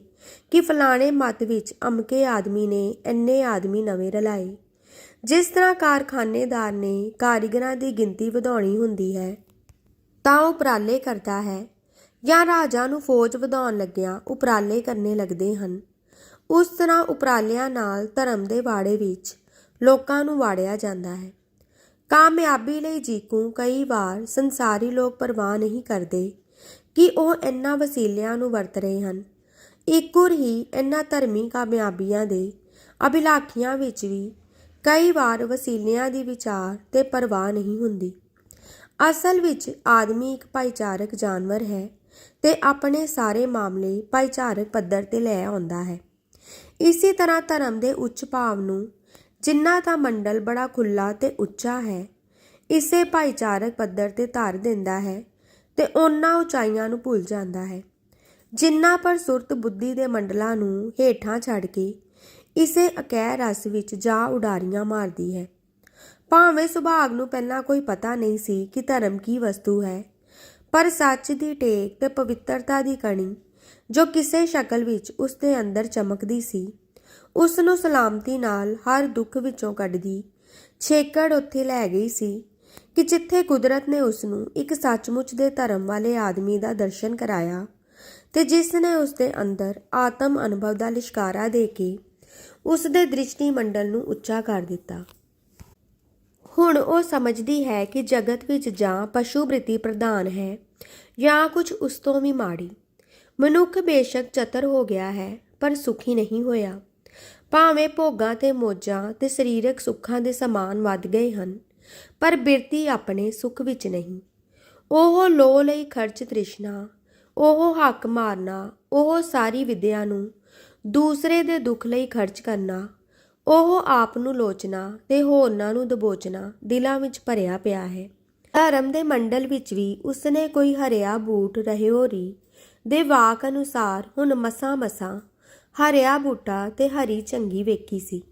ਕਿ ਫਲਾਣੇ ਮਤ ਵਿੱਚ ਅਮਕੇ ਆਦਮੀ ਨੇ ਇੰਨੇ ਆਦਮੀ ਨਵੇਂ ਰਲਾਏ। ਜਿਸ ਤਰ੍ਹਾਂ ਕਾਰਖਾਨੇਦਾਰ ਨੇ ਕਾਰੀਗਰਾਂ ਦੀ ਗਿਣਤੀ ਵਧਾਉਣੀ ਹੁੰਦੀ ਹੈ, ਤਾਂ ਉਹ ਉਪਰਾਲੇ ਕਰਦਾ ਹੈ ਜਾਂ ਰਾਜਾ ਨੂੰ ਫੌਜ ਵਧਾਉਣ ਲੱਗਿਆਂ ਉਪਰਾਲੇ ਕਰਨੇ ਲੱਗਦੇ ਹਨ। ਉਸ ਤਰ੍ਹਾਂ ਉਪਰਾਲਿਆਂ ਨਾਲ ਧਰਮ ਦੇ ਵਾੜੇ ਵਿੱਚ ਲੋਕਾਂ ਨੂੰ ਵਾੜਿਆ ਜਾਂਦਾ ਹੈ। ਕਾਮਯਾਬੀ ਲਈ ਜੀਕੂ ਕਈ ਵਾਰ ਸੰਸਾਰੀ ਲੋਕ ਪਰਵਾਹ ਨਹੀਂ ਕਰਦੇ ਕਿ ਉਹ ਇਹਨਾਂ ਵਸੀਲਿਆਂ ਨੂੰ ਵਰਤ ਰਹੇ ਹਨ। ਇੱਕੁਰ ਹੀ ਇਹਨਾਂ ਧਰਮੀ ਕਾਮਯਾਬੀਆਂ ਦੇ ਅਭਿਲਾਖੀਆਂ ਵਿੱਚ ਵੀ ਕਈ ਵਾਰ ਵਸੀਲਿਆਂ ਦੀ ਵਿਚਾਰ ਤੇ ਪਰਵਾਹ ਨਹੀਂ ਹੁੰਦੀ। ਅਸਲ ਵਿੱਚ ਆਦਮੀ ਇੱਕ ਭਾਈਚਾਰਕ ਜਾਨਵਰ ਹੈ ਤੇ ਆਪਣੇ ਸਾਰੇ ਮਾਮਲੇ ਭਾਈਚਾਰਕ ਪੱਧਰ ਤੇ ਲੈ ਆਉਂਦਾ ਹੈ। ਇਸੇ ਤਰ੍ਹਾਂ ਧਰਮ ਦੇ ਉੱਚ ਭਾਵ ਨੂੰ, ਜਿੰਨਾ ਦਾ ਮੰਡਲ ਬੜਾ ਖੁੱਲਾ ਤੇ ਉੱਚਾ ਹੈ, ਇਸੇ ਭਾਈਚਾਰਕ ਪੱਧਰ ਤੇ ਧਾਰ ਦਿੰਦਾ ਹੈ ਤੇ ਉਹਨਾਂ ਉਚਾਈਆਂ ਨੂੰ ਭੁੱਲ ਜਾਂਦਾ ਹੈ। ਜਿੰਨਾ ਪਰ ਸੁਰਤ ਬੁੱਧੀ ਦੇ ਮੰਡਲਾਂ ਨੂੰ ਹੇਠਾਂ ਛੱਡ ਕੇ ਇਸੇ ਅਕਹਿ ਰਸ ਵਿੱਚ ਜਾ ਉਡਾਰੀਆਂ ਮਾਰਦੀ ਹੈ। ਭਾਵੇਂ ਸੁਭਾਗ ਨੂੰ ਪਹਿਲਾਂ ਕੋਈ ਪਤਾ ਨਹੀਂ ਸੀ ਕਿ ਧਰਮ ਕੀ ਵਸਤੂ ਹੈ, ਪਰ ਸੱਚ ਦੀ ਟੇਕ ਤੇ ਪਵਿੱਤਰਤਾ ਦੀ ਕਣੀ ਜੋ ਕਿਸੇ ਸ਼ਕਲ ਵਿੱਚ ਉਸ ਦੇ ਅੰਦਰ ਚਮਕਦੀ ਸੀ ਉਸ ਨੂੰ ਸਲਾਮਤੀ ਨਾਲ ਹਰ ਦੁੱਖ ਵਿੱਚੋਂ ਕੱਢਦੀ, ਛੇਕੜ ਉੱਥੇ ਲੈ ਗਈ ਸੀ ਕਿ ਜਿੱਥੇ ਕੁਦਰਤ ਨੇ ਉਸ ਨੂੰ ਇੱਕ ਸੱਚਮੁੱਚ ਦੇ ਧਰਮ ਵਾਲੇ ਆਦਮੀ ਦਾ ਦਰਸ਼ਨ ਕਰਾਇਆ ਤੇ ਜਿਸ ਨੇ ਉਸ ਦੇ ਅੰਦਰ ਆਤਮ ਅਨੁਭਵ ਦਾ ਲਿਸ਼ਕਾਰਾ ਦੇ ਕੇ ਉਸ ਦੇ ਦ੍ਰਿਸ਼ਟੀ ਮੰਡਲ ਨੂੰ ਉੱਚਾ ਕਰ ਦਿੱਤਾ। ਹੁਣ ਉਹ ਸਮਝਦੀ ਹੈ ਕਿ ਜਗਤ ਵਿੱਚ ਜਾਂ ਪਸ਼ੂ ਬ੍ਰਿਤੀ ਪ੍ਰਧਾਨ ਹੈ ਜਾਂ ਕੁਝ ਉਸ ਤੋਂ ਵੀ ਮਾੜੀ। ਮਨੁੱਖ ਬੇਸ਼ੱਕ ਚਤਰ ਹੋ ਗਿਆ ਹੈ, ਪਰ ਸੁਖੀ ਨਹੀਂ ਹੋਇਆ। ਭਾਵੇਂ ਭੋਗਾਂ ਤੇ ਮੋਜਾਂ ਤੇ ਸਰੀਰਕ ਸੁੱਖਾਂ ਦੇ ਸਮਾਨ ਵੱਧ ਗਏ ਹਨ, ਪਰ ਬਿਰਤੀ ਆਪਣੇ ਸੁੱਖ ਵਿੱਚ ਨਹੀਂ। ਉਹ ਲੋ ਲਈ ਖਰਚ ਤ੍ਰਿਸ਼ਨਾ, ਉਹ ਹੱਕ ਮਾਰਨਾ, ਉਹ ਸਾਰੀ ਵਿਦਿਆ ਨੂੰ ਦੂਸਰੇ ਦੇ ਦੁੱਖ ਲਈ ਖਰਚ ਕਰਨਾ, ਉਹ ਆਪ ਨੂੰ ਲੋਚਣਾ ਤੇ ਹੋਰਨਾਂ ਨੂੰ ਦਬੋਚਣਾ ਦਿਲਾਂ ਵਿੱਚ ਭਰਿਆ ਪਿਆ ਹੈ। ਧਰਮ ਦੇ ਮੰਡਲ ਵਿੱਚ ਵੀ ਉਸਨੇ ਕੋਈ ਹਰਿਆ ਬੂਟ ਰਹਿਓਰੀ ਦੇ ਵਾਕ ਅਨੁਸਾਰ ਹੁਣ ਮਸਾਂ ਮਸਾਂ ਹਰਿਆ ਬੂਟਾ ਤੇ ਹਰੀ ਚੰਗੀ ਵੇਖੀ ਸੀ।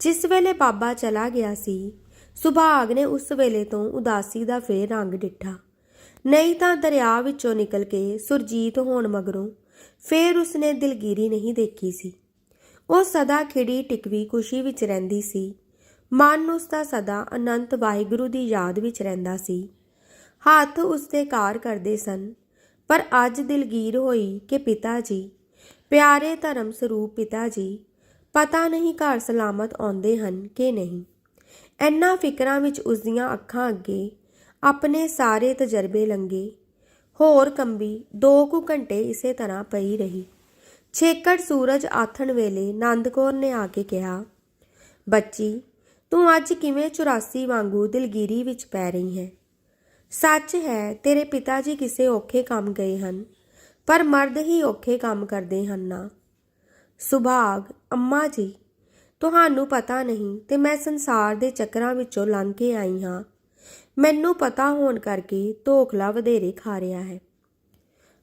ਜਿਸ ਵੇਲੇ ਬਾਬਾ ਚਲਾ ਗਿਆ ਸੀ, ਸੁਭਾਗ ਨੇ ਉਸ ਵੇਲੇ ਤੋਂ ਉਦਾਸੀ ਦਾ ਫੇਰ ਰੰਗ ਡਿੱਠਾ। ਨਹੀਂ ਤਾਂ ਦਰਿਆ ਵਿੱਚੋਂ ਨਿਕਲ ਕੇ ਸੁਰਜੀਤ ਹੋਣ ਮਗਰੋਂ ਫੇਰ ਉਸਨੇ ਦਿਲਗੀਰੀ ਨਹੀਂ ਦੇਖੀ ਸੀ। ਉਹ ਸਦਾ ਖਿੜੀ ਟਿਕਵੀ ਖੁਸ਼ੀ ਵਿੱਚ ਰਹਿੰਦੀ ਸੀ। ਮਨ ਉਸ ਦਾ ਸਦਾ ਅਨੰਤ ਵਾਹਿਗੁਰੂ ਦੀ ਯਾਦ ਵਿੱਚ ਰਹਿੰਦਾ ਸੀ। ਹੱਥ ਉਸ ਦੇ ਕਾਰ ਕਰਦੇ ਸਨ। ਪਰ ਅੱਜ ਦਿਲਗੀਰ ਹੋਈ ਕਿ ਪਿਤਾ ਜੀ, ਪਿਆਰੇ ਧਰਮ ਸਰੂਪ ਪਿਤਾ ਜੀ, ਪਤਾ ਨਹੀਂ ਘਰ ਸਲਾਮਤ ਆਉਂਦੇ ਹਨ ਕਿ ਨਹੀਂ। ਇੰਨਾ ਫਿਕਰਾਂ ਵਿੱਚ ਉਸ ਦੀਆਂ ਅੱਖਾਂ ਅੱਗੇ ਆਪਣੇ ਸਾਰੇ ਤਜਰਬੇ ਲੰਗੇ ਹੋਰ ਕੰਬੀ ਦੋ ਕੁ ਘੰਟੇ ਇਸੇ ਤਰ੍ਹਾਂ ਪਈ ਰਹੀ। ਛੇਕੜ ਸੂਰਜ ਆਥਣ ਵੇਲੇ ਨੰਦ ਕੌਰ ਨੇ ਆ ਕੇ ਕਿਹਾ, ਬੱਚੀ, ਤੂੰ ਅੱਜ ਕਿਵੇਂ 84 ਵਾਂਗੂ ਦਿਲਗੀਰੀ ਵਿੱਚ ਪੈ ਰਹੀ ਹੈ? ਸੱਚ ਹੈ, ਤੇਰੇ ਪਿਤਾ ਜੀ ਕਿਸੇ ਔਖੇ ਕੰਮ ਗਏ ਹਨ, ਪਰ ਮਰਦ ਹੀ ਔਖੇ ਕੰਮ ਕਰਦੇ ਹਨ ਨਾ। ਸੁਭਾਗ, ਅੰਮਾ ਜੀ, ਤੁਹਾਨੂੰ ਪਤਾ ਨਹੀਂ ਤੇ ਮੈਂ ਸੰਸਾਰ ਦੇ ਚੱਕਰਾਂ ਵਿੱਚੋਂ ਲੰਘ ਕੇ ਆਈ ਹਾਂ। ਮੈਨੂੰ ਪਤਾ ਹੋਣ ਕਰਕੇ ਧੋਖਲਾ ਵਧੇਰੇ ਖਾ ਰਿਹਾ ਹੈ।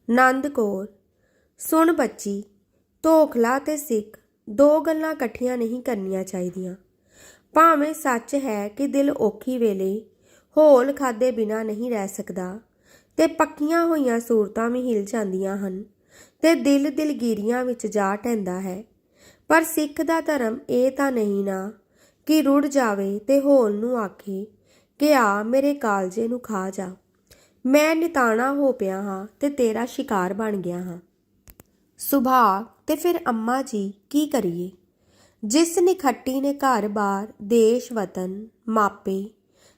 ਨੰਦ ਕੌਰ, ਸੁਣ ਬੱਚੀ, ਧੋਖਲਾ ਤੇ ਸਿੱਖ ਦੋ ਗੱਲਾਂ ਇਕੱਠੀਆਂ ਨਹੀਂ ਕਰਨੀਆਂ ਚਾਹੀਦੀਆਂ। ਭਾਵੇਂ ਸੱਚ ਹੈ ਕਿ ਦਿਲ ਔਖੀ ਵੇਲੇ ਹੋਲ ਖਾਦੇ ਬਿਨਾ ਨਹੀਂ ਰਹਿ ਸਕਦਾ। ਤੇ ਪੱਕੀਆਂ ਹੋਈਆਂ ਸੂਰਤਾਂ ਵੀ ਹਿਲ ਜਾਂਦੀਆਂ ਹਨ ਤੇ ਦਿਲ ਦਿਲਗੀਰੀਆਂ ਵਿੱਚ ਜਾ ਟੈਂਦਾ ਹੈ। ਪਰ ਸਿੱਖ ਦਾ ਧਰਮ ਇਹ ਤਾਂ ਨਹੀਂ ਨਾ ਕਿ ਰੁੜ ਜਾਵੇ ਤੇ ਹੋਲ ਨੂੰ ਆਖੇ ਕਿ ਆ, ਮੇਰੇ ਕਾਲਜੇ ਨੂੰ ਖਾ ਜਾ। ਮੈਂ ਨਿਤਾਣਾ ਹੋ ਪਿਆ ਹਾਂ ਤੇ ਤੇਰਾ ਸ਼ਿਕਾਰ ਬਣ ਗਿਆ ਹਾਂ। ਸੁਭਾਗ ਤੇ ਫਿਰ ਅੰਮਾ ਜੀ ਕੀ ਕਰੀਏ? ਜਿਸ ਨਿਖੱਟੀ ਨੇ ਘਰ-ਬਾਰ ਦੇਸ਼, ਵਤਨ, ਮਾਪੇ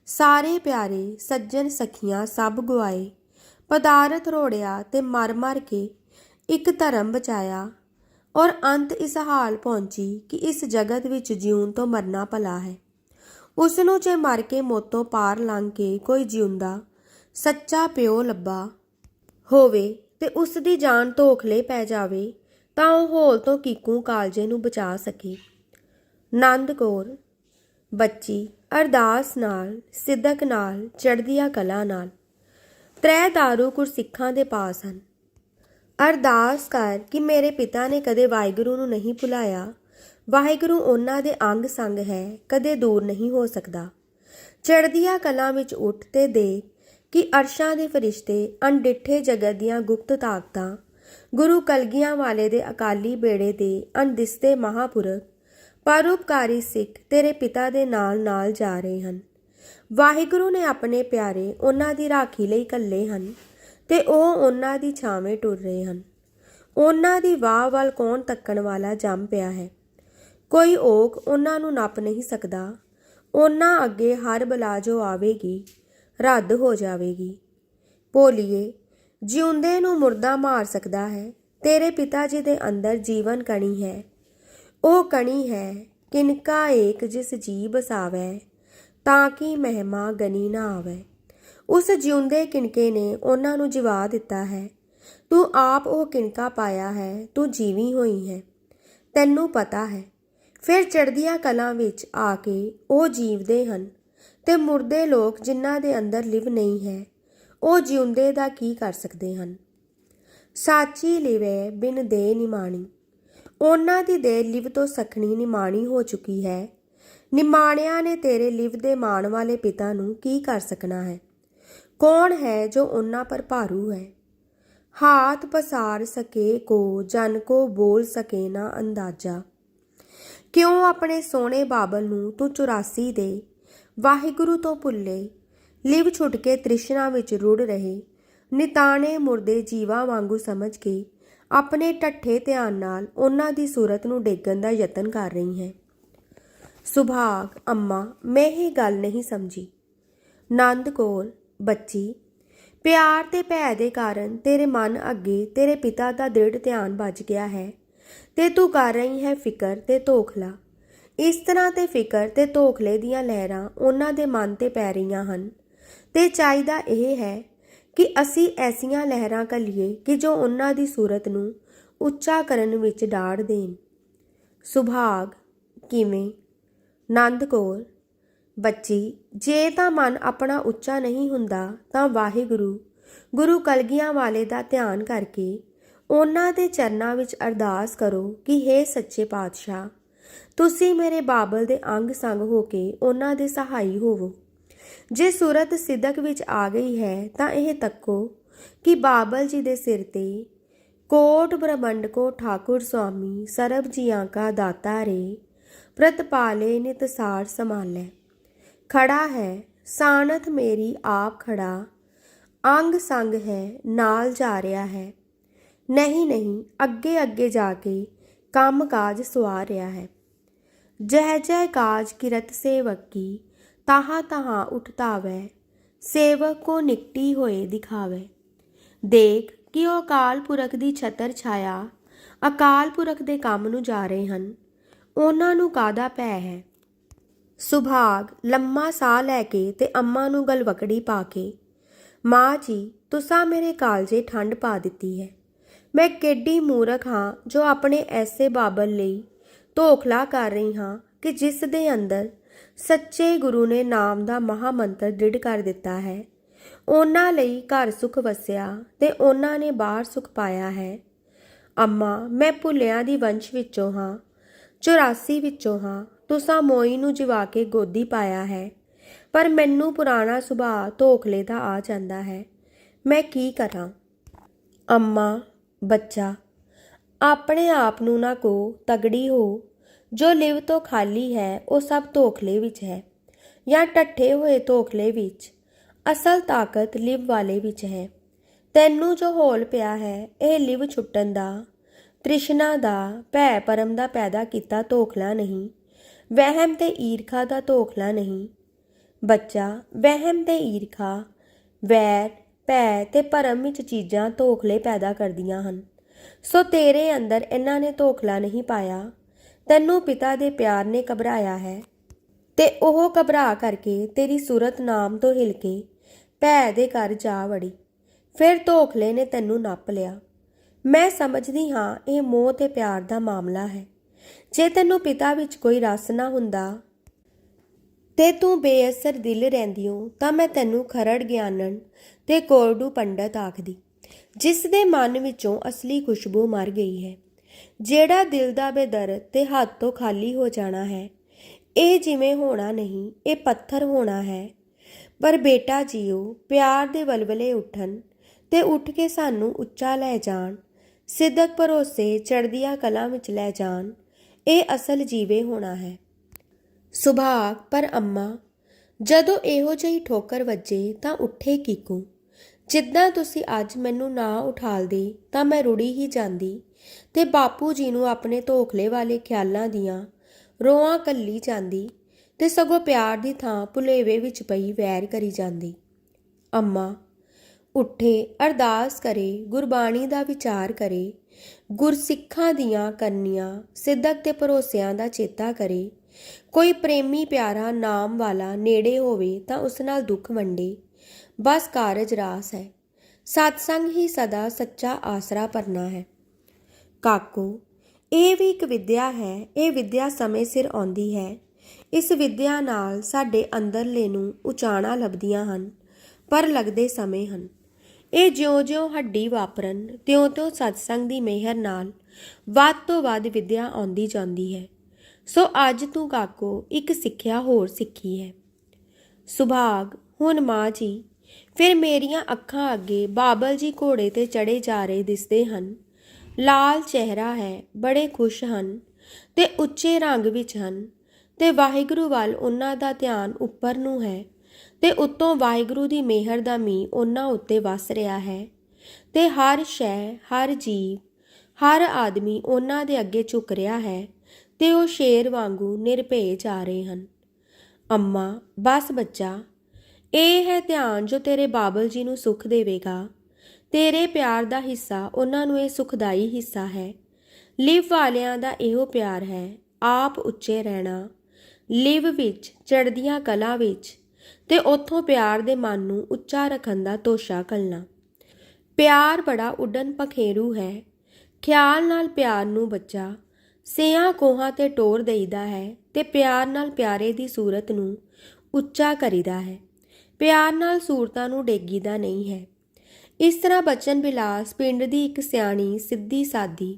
ਸਾਰੇ ਪਿਆਰੇ ਸੱਜਣ ਸਖੀਆਂ ਸਭ ਗਵਾਏ ਪਦਾਰਥ ਰੋੜਿਆ ਤੇ ਮਰ-ਮਰ ਕੇ ਇੱਕ ਧਰਮ ਬਚਾਇਆ। ਔਰ ਅੰਤ ਇਸ ਹਾਲ ਪਹੁੰਚੀ ਕਿ ਇਸ ਜਗਤ ਵਿੱਚ ਜਿਉਣ ਤੋਂ ਮਰਨਾ ਭਲਾ ਹੈ। ਉਸ ਨੂੰ ਜੇ ਮਰ ਕੇ ਮੋਤੋਂ ਪਾਰ ਲੰਘ ਕੇ ਕੋਈ ਜਿਉਂਦਾ, ਸੱਚਾ ਪਿਓ ਲੱਭਾ ਹੋਵੇ ਤੇ ਉਸ ਦੀ ਜਾਨ ਧੋਖਲੇ ਪੈ ਜਾਵੇ, ਤਾਂ ਉਹ ਹੋਲ ਤੋਂ ਕੀਕੂ ਕਾਲਜੇ ਨੂੰ ਬਚਾ ਸਕੇ। ਨੰਦ ਕੌਰ, ਬੱਚੀ ਅਰਦਾਸ ਨਾਲ ਸਿੱਧਕ ਨਾਲ, ਚੜ੍ਹਦੀਆਂ ਕਲਾ ਨਾਲ। ਤ੍ਰੈ ਦਾਰੂ ਗੁਰਸਿੱਖਾਂ ਦੇ ਪਾਸ ਹਨ। ਅਰਦਾਸ ਕਰ ਕਿ ਮੇਰੇ ਪਿਤਾ ਨੇ ਕਦੇ ਵਾਹਿਗੁਰੂ ਨੂੰ ਨਹੀਂ ਭੁਲਾਇਆ। ਵਾਹਿਗੁਰੂ ਉਹਨਾਂ ਦੇ ਅੰਗ ਸੰਗ ਹੈ, ਕਦੇ ਦੂਰ ਨਹੀਂ ਹੋ ਸਕਦਾ। ਚੜ੍ਹਦੀਆਂ ਕਲਾਂ ਵਿੱਚ ਉੱਠ ਤੇ ਦੇ ਕਿ ਅਰਸ਼ਾਂ ਦੇ ਫਰਿਸ਼ਤੇ ਅਣਡਿੱਠੇ ਜਗਤ ਦੀਆਂ ਗੁਪਤ ਤਾਕਤਾਂ, ਗੁਰੂ ਕਲਗੀਆਂ ਵਾਲੇ ਦੇ ਅਕਾਲੀ ਬੇੜੇ ਦੇ ਅਣਦਿਸਤੇ ਮਹਾਪੁਰਖ ਪਰਉਪਕਾਰੀ ਸਿੱਖ ਤੇਰੇ ਪਿਤਾ ਦੇ ਨਾਲ ਨਾਲ ਜਾ ਰਹੇ ਹਨ। ਵਾਹਿਗੁਰੂ ਨੇ ਆਪਣੇ ਪਿਆਰੇ ਉਹਨਾਂ ਦੀ ਰਾਖੀ ਲਈ ਕੱਲੇ ਹਨ ਤੇ ਉਹ ਉਹਨਾਂ ਦੀ ਛਾਵੇਂ ਟੁਰ ਰਹੇ ਹਨ। ਉਹਨਾਂ ਦੀ ਵਾਹ ਵੱਲ ਕੌਣ ਤੱਕਣ ਵਾਲਾ ਜੰਮ ਪਿਆ ਹੈ? ਕੋਈ ਓਕ ਉਹਨਾਂ ਨੂੰ ਨੱਪ ਨਹੀਂ ਸਕਦਾ। ਉਹਨਾਂ ਅੱਗੇ ਹਰ ਬਲਾ ਜੋ ਆਵੇਗੀ, ਰੱਦ ਹੋ ਜਾਵੇਗੀ। ਭੋਲੀਏ, ਜਿਉਂਦੇ ਨੂੰ ਮੁਰਦਾ ਮਾਰ ਸਕਦਾ ਹੈ। ਤੇਰੇ ਪਿਤਾ ਜੀ ਦੇ ਅੰਦਰ ਜੀਵਨ ਕਣੀ ਹੈ। ਉਹ ਕਣੀ ਹੈ ਕਿਨਕਾ ਏਕ ਜਿਸ ਜੀ ਬਸਾਵੈ ਤਾਂ ਕਿ ਮਹਿਮਾ ਗਨੀ ਨਾ ਆਵੇ ਉਸ ਜਿਉਂਦੇ ਕਿਨਕੇ ਨੇ ਉਹਨਾਂ ਨੂੰ ਜਿਵਾ ਦਿੱਤਾ ਹੈ, ਤੂੰ ਆਪ ਉਹ ਕਿਨਕਾ ਪਾਇਆ ਹੈ, ਤੂੰ ਜੀਵੀ ਹੋਈ ਹੈ, ਤੈਨੂੰ ਪਤਾ ਹੈ। ਫਿਰ ਚੜ੍ਹਦੀਆਂ ਕਲਾਂ ਵਿੱਚ ਆ ਕੇ ਉਹ ਜੀਵਦੇ ਹਨ, ਤੇ ਮੁਰਦੇ ਲੋਕ ਜਿਨ੍ਹਾਂ ਦੇ ਅੰਦਰ ਲਿਵ ਨਹੀਂ ਹੈ, ਉਹ ਜਿਉਂਦੇ ਦਾ ਕੀ ਕਰ ਸਕਦੇ ਹਨ? ਸਾਚੀ ਲਿਵੇ ਬਿਨ ਦੇ ਨਿਮਾਣੀ। ਉਹਨਾਂ ਦੀ ਦੇ ਲਿਵ ਤੋਂ ਸਖਣੀ ਨਿਮਾਣੀ ਹੋ ਚੁੱਕੀ ਹੈ। ਨਿਮਾਣਿਆਂ ਨੇ ਤੇਰੇ ਲਿਵ ਦੇ ਮਾਣ ਵਾਲੇ ਪਿਤਾ ਨੂੰ ਕੀ ਕਰ ਸਕਣਾ ਹੈ? ਕੌਣ ਹੈ ਜੋ ਉਹਨਾਂ ਪਰ ਭਾਰੂ ਹੈ? ਹਾਥ ਪਸਾਰ ਸਕੇ ਕੋ, ਜਨ ਕੋ ਬੋਲ ਸਕੇ ਨਾ ਅੰਦਾਜ਼ਾ। ਕਿਉਂ ਆਪਣੇ ਸੋਹਣੇ ਬਾਬਲ ਨੂੰ ਤੂੰ 84 ਦੇ? ਵਾਹਿਗੁਰੂ ਤੋਂ ਭੁੱਲੇ, ਲਿਵ ਛੁੱਟ ਕੇ ਤ੍ਰਿਸ਼ਨਾ ਵਿੱਚ ਰੁੜ ਰਹੇ, ਨਿਤਾਣੇ ਮੁਰਦੇ ਜੀਵਾਂ ਵਾਂਗੂ ਸਮਝ ਕੇ ਆਪਣੇ ਟੱਠੇ ਧਿਆਨ ਨਾਲ ਉਹਨਾਂ ਦੀ ਸੂਰਤ ਨੂੰ ਡੇਗਣ ਦਾ ਯਤਨ ਕਰ ਰਹੀ ਹੈ। ਸੁਭਾਗ, ਅੰਮਾ, ਮੈਂ ਇਹ ਗੱਲ ਨਹੀਂ ਸਮਝੀ। ਨੰਦ ਕੋਲ, ਬੱਚੀ, ਪਿਆਰ ਤੇ ਭੈ ਦੇ ਕਾਰਨ ਤੇਰੇ ਮਨ ਅੱਗੇ ਤੇਰੇ ਪਿਤਾ ਦਾ ਦ੍ਰਿੜ ਧਿਆਨ ਵੱਜ ਗਿਆ ਹੈ। ਤੇ ਤੂੰ ਕਰ ਰਹੀ ਹੈ ਫਿਕਰ ਤੇ ਧੋਖਲਾ। ਇਸ ਤਰ੍ਹਾਂ ਤੇ ਫਿਕਰ ਤੇ ਧੋਖਲੇ ਦੀਆਂ ਲਹਿਰਾਂ ਉਹਨਾਂ ਦੇ ਮਨ ਤੇ ਪੈ ਰਹੀਆਂ ਹਨ। ਤੇ ਚਾਹੀਦਾ ਇਹ ਹੈ ਕਿ ਅਸੀਂ ਐਸੀਆਂ ਲਹਿਰਾਂ ਕੱਲੀਏ ਕਿ ਜੋ ਉਹਨਾਂ ਦੀ ਸੂਰਤ ਨੂੰ ਉੱਚਾ ਕਰਨ ਵਿੱਚ ਡਾੜ ਦੇਣ। ਸੁਭਾਗ ਕਿਵੇਂ? ਨੰਦ ਕੌਰ, ਬੱਚੀ, ਜੇ ਤਾਂ ਮਨ ਆਪਣਾ ਉੱਚਾ ਨਹੀਂ ਹੁੰਦਾ ਤਾਂ ਵਾਹਿਗੁਰੂ, ਗੁਰੂ ਕਲਗੀਆਂ ਵਾਲੇ ਦਾ ਧਿਆਨ ਕਰਕੇ ਉਹਨਾਂ ਦੇ ਚਰਨਾਂ ਵਿੱਚ ਅਰਦਾਸ ਕਰੋ ਕਿ हे ਸੱਚੇ ਪਾਤਸ਼ਾਹ, ਤੁਸੀਂ ਮੇਰੇ ਬਾਬਲ ਦੇ ਅੰਗ ਸੰਗ ਹੋ ਕੇ ਉਹਨਾਂ ਦੇ ਸਹਾਈ ਹੋਵੋ। ਜੇ ਸੂਰਤ ਸਿੱਧਕ ਵਿੱਚ ਆ ਗਈ ਹੈ ਤਾਂ ਇਹ ਤੱਕੋ ਕਿ ਬਾਬਲ ਜੀ ਦੇ ਸਿਰ ਤੇ ਕੋਟ ਬ੍ਰਹਮੰਡ ਕੋ ਠਾਕੁਰ ਸੁਆਮੀ ਸਰਬ ਜੀਆਂ ਕਾ ਦਾਤਾ ਰੇ ਪ੍ਰਤਪਾਲੇ ਨਿਤਸਾਰ ਸਮਾਲੇ ਖੜਾ ਹੈ ਸਾਨਤ ਮੇਰੀ ਆਪ ਖੜਾ, ਅੰਗ ਸੰਗ ਹੈ, ਨਾਲ ਜਾ ਰਿਹਾ ਹੈ। ਨਹੀਂ ਨਹੀਂ, ਅੱਗੇ ਅੱਗੇ ਜਾ ਕੇ ਕੰਮ ਕਾਜ ਸਵਾਰ ਰਿਹਾ ਹੈ। ਜਹ ਜਹ ਕਾਜ ਕਿਰਤ ਸੇਵਕ ਤਾਹਾ ਤਾਹਾ ਉਠਤਾਵੈ, ਸੇਵਕ ਕੋ ਨਿਕਟੀ ਹੋਏ ਦਿਖਾਵੇ। ਦੇਖ ਕਿ ਉਹ ਅਕਾਲ ਪੁਰਖ ਦੀ ਛਤਰ ਛਾਇਆ, ਅਕਾਲ ਪੁਰਖ ਦੇ ਕੰਮ ਨੂੰ ਜਾ ਰਹੇ ਹਨ। ਉਹਨਾਂ ਨੂੰ ਕਾਦਾ ਪੈ ਹੈ? ਸੁਭਾਗ ਲੰਮਾ ਸਾਹ ਲੈ ਕੇ ਤੇ ਅੰਮਾ ਨੂੰ ਗਲਵਕੜੀ ਪਾ ਕੇ, ਮਾਂ ਜੀ, ਤੁਸਾਂ ਮੇਰੇ ਕਾਲਜੇ ਠੰਡ ਪਾ ਦਿੱਤੀ ਹੈ। ਮੈਂ ਕਿੱਡੀ ਮੂਰਖ ਹਾਂ ਜੋ ਆਪਣੇ ਐਸੇ ਬਾਬਲ ਲਈ ਧੋਖਲਾ ਕਰ ਰਹੀ ਹਾਂ ਕਿ ਜਿਸ ਦੇ ਅੰਦਰ ਸੱਚੇ ਗੁਰੂ ਨੇ ਨਾਮ ਦਾ ਮਹਾ ਮੰਤਰ ਦ੍ਰਿੜ ਕਰ ਦਿੱਤਾ ਹੈ। ਉਹਨਾਂ ਲਈ ਘਰ ਸੁਖ ਵਸਿਆ ਤੇ ਉਹਨਾਂ ਨੇ ਬਾਹਰ ਸੁਖ ਪਾਇਆ ਹੈ। ਅੰਮਾ, ਮੈਂ ਭੁੱਲਿਆਂ ਦੀ ਵੰਸ਼ ਵਿੱਚੋਂ ਹਾਂ 84 ਵਿੱਚੋਂ ਹਾਂ। ਤੁਸਾਂ ਮੋਈ ਨੂੰ ਜਿਵਾ ਕੇ ਗੋਦੀ ਪਾਇਆ ਹੈ। ਪਰ ਮੈਨੂੰ ਪੁਰਾਣਾ ਸੁਭਾਅ ਧੋਖਲੇ ਦਾ ਆ ਜਾਂਦਾ ਹੈ। ਮੈਂ ਕੀ ਕਰਾਂ? ਅੰਮਾ, ਬੱਚਾ, ਆਪਣੇ ਆਪ ਨੂੰ ਨਾ ਕੋ ਤਗੜੀ ਹੋ। ਜੋ ਲਿਵ ਤੋਂ ਖਾਲੀ ਹੈ, ਉਹ ਸਭ ਧੋਖਲੇ ਵਿੱਚ ਹੈ ਜਾਂ ਟੱਠੇ ਹੋਏ ਧੋਖਲੇ ਵਿੱਚ। ਅਸਲ ਤਾਕਤ ਲਿਵ ਵਾਲੇ ਵਿੱਚ ਹੈ। ਤੈਨੂੰ ਜੋ ਹੋਲ ਪਿਆ ਹੈ, ਇਹ ਲਿਵ ਛੁੱਟਣ ਦਾ, ਤ੍ਰਿਸ਼ਨਾ ਦਾ, ਭੈ ਪਰਮ ਦਾ ਪੈਦਾ ਕੀਤਾ ਧੋਖਲਾ ਨਹੀਂ। ਵਹਿਮ ਤੇ ਈਰਖਾ ਦਾ ਧੋਖਲਾ ਨਹੀਂ। ਬੱਚਾ, ਵਹਿਮ ਤੇ ਈਰਖਾ, ਵੈਰ, ਭੈ ਤੇ ਭਰਮ ਵਿੱਚ ਚੀਜ਼ਾਂ ਧੋਖਲੇ ਪੈਦਾ ਕਰਦੀਆਂ ਹਨ। ਸੋ ਤੇਰੇ ਅੰਦਰ ਇਹਨਾਂ ਨੇ ਧੋਖਲਾ ਨਹੀਂ ਪਾਇਆ। ਤੈਨੂੰ ਪਿਤਾ ਦੇ ਪਿਆਰ ਨੇ ਘਬਰਾਇਆ ਹੈ। ਤੇ ਉਹ ਘਬਰਾ ਕਰਕੇ ਤੇਰੀ ਸੂਰਤ ਨਾਮ ਤੋਂ ਹਿਲ ਕੇ ਭੈ ਦੇ ਘਰ ਜਾ ਵੜੀ। ਫਿਰ ਧੋਖਲੇ ਨੇ ਤੈਨੂੰ ਨੱਪ ਲਿਆ। ਮੈਂ ਸਮਝਦੀ ਹਾਂ, ਇਹ ਮੋਹ ਤੇ ਪਿਆਰ ਦਾ ਮਾਮਲਾ ਹੈ। ਜੇ ਤੈਨੂੰ ਪਿਤਾ ਵਿੱਚ ਕੋਈ ਰਸ ਨਾ ਹੁੰਦਾ ਤੇ ਤੂੰ ਬੇਅਸਰ ਦਿਲ ਰਹਿੰਦੀ ਹੋ ਤਾਂ ਮੈਂ ਤੈਨੂੰ ਖਰੜ ਗਿਆਨਣ ਤੇ ਕੋਰਡੂ ਪੰਡਤ ਆਖਦੀ, ਜਿਸ ਦੇ ਮਨ ਵਿੱਚੋਂ ਅਸਲੀ ਖੁਸ਼ਬੂ ਮਰ ਗਈ ਹੈ। ਜਿਹੜਾ ਦਿਲ ਦਾ ਬੇਦਰਦ ਤੇ ਹੱਥ ਤੋਂ ਖਾਲੀ ਹੋ ਜਾਣਾ ਹੈ, ਇਹ ਜਿਵੇਂ ਹੋਣਾ ਨਹੀਂ, ਇਹ ਪੱਥਰ ਹੋਣਾ ਹੈ। ਪਰ ਬੇਟਾ ਜੀਓ, ਪਿਆਰ ਦੇ ਵਲਵਲੇ ਉੱਠਣ ਤੇ ਉੱਠ ਕੇ ਸਾਨੂੰ ਉੱਚਾ ਲੈ ਜਾਣ ਸਿੱਧਕ ਭਰੋਸੇ ਚੜਦੀਆਂ ਕਲਾਂ ਵਿੱਚ ਲੈ ਜਾਣ, ਇਹ ਅਸਲ ਜੀਵੇ ਹੋਣਾ ਹੈ। ਸੁਭਾਗ ਪਰ ਅੰਮਾ, ਜਦੋਂ ਇਹੋ ਜਿਹੀ ਠੋਕਰ ਵੱਜੇ ਤਾਂ ਉੱਠੇ ਕੀਕੂ। ਜਿੱਦਾਂ ਤੁਸੀਂ ਅੱਜ ਮੈਨੂੰ ਨਾ ਉਠਾਲਦੇ ਤਾਂ ਮੈਂ ਰੁੜੀ ਹੀ ਜਾਂਦੀ। ਤੇ ਬਾਪੂ ਜੀ ਨੂੰ ਆਪਣੇ ਧੋਖਲੇ ਵਾਲੇ ਖਿਆਲਾਂ ਦੀਆਂ ਰੋਆਂ ਕੱਲੀ ਜਾਂਦੀ ਤੇ ਸਗੋਂ ਪਿਆਰ ਦੀ ਥਾਂ ਭੁਲੇਵੇ ਵਿੱਚ ਪਈ ਵੈਰ ਕਰੀ ਜਾਂਦੀ। ਅੰਮਾ, ਉੱਠੇ, ਅਰਦਾਸ ਕਰੇ, ਗੁਰਬਾਣੀ ਦਾ ਵਿਚਾਰ ਕਰੇ, ਗੁਰਸਿੱਖਾਂ ਦੀਆਂ ਕਰਨੀਆਂ ਸਿੱਧਕ ਤੇ ਭਰੋਸਿਆਂ ਦਾ ਚੇਤਾ ਕਰੇ, ਕੋਈ ਪ੍ਰੇਮੀ ਪਿਆਰਾ ਨਾਮ ਵਾਲਾ ਨੇੜੇ ਹੋਵੇ ਤਾਂ ਉਸ ਨਾਲ ਦੁੱਖ ਵੰਡੇ, ਬਸ ਕਾਰਜ ਰਾਸ ਹੈ। ਸਤਸੰਗ ਹੀ ਸਦਾ ਸੱਚਾ ਆਸਰਾ ਪਰਨਾ ਹੈ। ਕਾਕੂ, ਇਹ ਵੀ ਇੱਕ ਵਿੱਦਿਆ ਹੈ, ਇਹ ਵਿੱਦਿਆ ਸਮੇਂ ਸਿਰ ਆਉਂਦੀ ਹੈ। ਇਸ ਵਿੱਦਿਆ ਨਾਲ ਸਾਡੇ ਅੰਦਰਲੇ ਨੂੰ ਉਚਾਣਾ ਲੱਭਦੀਆਂ ਹਨ, ਪਰ ਲੱਗਦੇ ਸਮੇਂ ਹਨ। ਇਹ ਜਿਉਂ-ਜਿਉਂ ਹੱਡੀ ਵਾਪਰਨ, ਤਿਉਂ-ਤਿਉਂ ਸਤਸੰਗ ਦੀ ਮਿਹਰ ਨਾਲ ਵੱਧ ਤੋਂ ਵੱਧ ਵਿੱਦਿਆ ਆਉਂਦੀ ਜਾਂਦੀ ਹੈ। ਸੋ ਅੱਜ ਤੂੰ ਕਾਕੋ ਇੱਕ ਸਿੱਖਿਆ ਹੋਰ ਸਿੱਖੀ ਹੈ। ਸੁਭਾਗ, ਹੁਣ ਮਾਂ ਜੀ, ਫਿਰ ਮੇਰੀਆਂ ਅੱਖਾਂ ਅੱਗੇ ਬਾਬਲ ਜੀ ਘੋੜੇ ਤੇ ਚੜੇ ਜਾ ਰਹੇ ਦਿਸਦੇ ਹਨ। ਲਾਲ ਚਿਹਰਾ ਹੈ, ਬੜੇ ਖੁਸ਼ ਹਨ ਤੇ ਉੱਚੇ ਰੰਗ ਵਿੱਚ ਹਨ। ਤੇ ਵਾਹਿਗੁਰੂ ਵੱਲ ਉਹਨਾਂ ਦਾ ਧਿਆਨ ਉੱਪਰ ਨੂੰ ਹੈ ਤੇ ਉੱਤੋਂ ਵਾਹਿਗੁਰੂ ਦੀ ਮਿਹਰ ਦਾ ਮੀਂਹ ਉਹਨਾਂ ਉੱਤੇ ਵਸ ਰਿਹਾ ਹੈ। ਤੇ ਹਰ ਸ਼ੈ, ਹਰ ਜੀਵ, ਹਰ ਆਦਮੀ ਉਹਨਾਂ ਦੇ ਅੱਗੇ ਝੁਕ ਰਿਹਾ ਹੈ ਤੇ ਉਹ ਸ਼ੇਰ ਵਾਂਗੂ ਨਿਰਭੈ ਜਾ ਰਹੇ ਹਨ। ਅੰਮਾ, ਬਸ ਬੱਚਾ, ਇਹ ਹੈ ਧਿਆਨ ਜੋ ਤੇਰੇ ਬਾਬਲ ਜੀ ਨੂੰ ਸੁਖ ਦੇਵੇਗਾ। ਤੇਰੇ ਪਿਆਰ ਦਾ ਹਿੱਸਾ ਉਹਨਾਂ ਨੂੰ ਇਹ ਸੁਖਦਾਈ ਹਿੱਸਾ ਹੈ। ਲਿਵ ਵਾਲਿਆਂ ਦਾ ਇਹੋ ਪਿਆਰ ਹੈ, ਆਪ ਉੱਚੇ ਰਹਿਣਾ। ਲਿਵ ਵਿੱਚ ਚੜਦੀਆਂ ਕਲਾ ਵਿੱਚ ਤੇ ਉੱਥੋਂ ਪਿਆਰ ਦੇ ਮਨ ਨੂੰ ਉੱਚਾ ਰੱਖਣ ਦਾ ਤੋਸ਼ਾ ਕਲਣਾ ਪਿਆਰ ਬੜਾ ਉੱਡਣ ਪਖੇਰੂ ਹੈ, ਖਿਆਲ ਨਾਲ ਪਿਆਰ ਨੂੰ ਬੱਚਾ। ਸਿਆਂ ਕੋਹਾਂ ਤੇ ਟੋਰ ਦੇਈਦਾ ਹੈ ਤੇ ਪਿਆਰ ਨਾਲ ਪਿਆਰੇ ਦੀ ਸੂਰਤ ਨੂੰ ਉੱਚਾ ਕਰੀਦਾ ਹੈ। ਪਿਆਰ ਨਾਲ ਸੂਰਤਾਂ ਨੂੰ ਡੇਗੀਦਾ ਨਹੀਂ ਹੈ। ਇਸ ਤਰ੍ਹਾਂ ਬਚਨ ਬਿਲਾਸ ਪਿੰਡ ਦੀ ਇੱਕ ਸਿਆਣੀ, ਸਿੱਧੀ ਸਾਦੀ,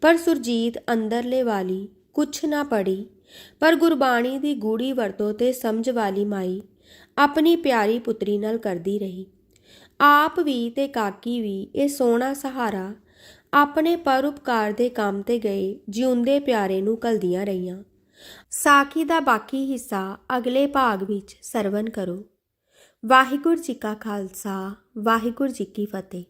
ਪਰ ਸੁਰਜੀਤ ਅੰਦਰਲੇ ਵਾਲੀ, ਕੁਛ ਨਾ ਪੜੀ ਪਰ ਗੁਰਬਾਣੀ ਦੀ ਗੂੜੀ ਵਰਤੋਂ ਤੇ ਸਮਝ ਵਾਲੀ ਮਾਈ ਆਪਣੀ ਪਿਆਰੀ ਪੁੱਤਰੀ ਨਾਲ ਕਰਦੀ ਰਹੀ। ਆਪ ਵੀ ਤੇ ਕਾਕੀ ਵੀ ਇਹ ਸੋਹਣਾ ਸਹਾਰਾ ਆਪਣੇ ਪਰਉਪਕਾਰ ਦੇ ਕੰਮ ਤੇ ਗਏ ਜਿਉਂਦੇ ਪਿਆਰੇ ਨੂੰ ਕਲਦੀਆਂ ਰਹੀਆਂ। ਸਾਖੀ ਦਾ ਬਾਕੀ ਹਿੱਸਾ ਅਗਲੇ ਭਾਗ ਵਿੱਚ ਸਰਵਨ ਕਰੋ। ਵਾਹਿਗੁਰੂ ਜੀ ਕਾ ਖਾਲਸਾ। ਵਾਹਿਗੁਰੂ ਜੀ ਕੀ ਫਤਿਹ।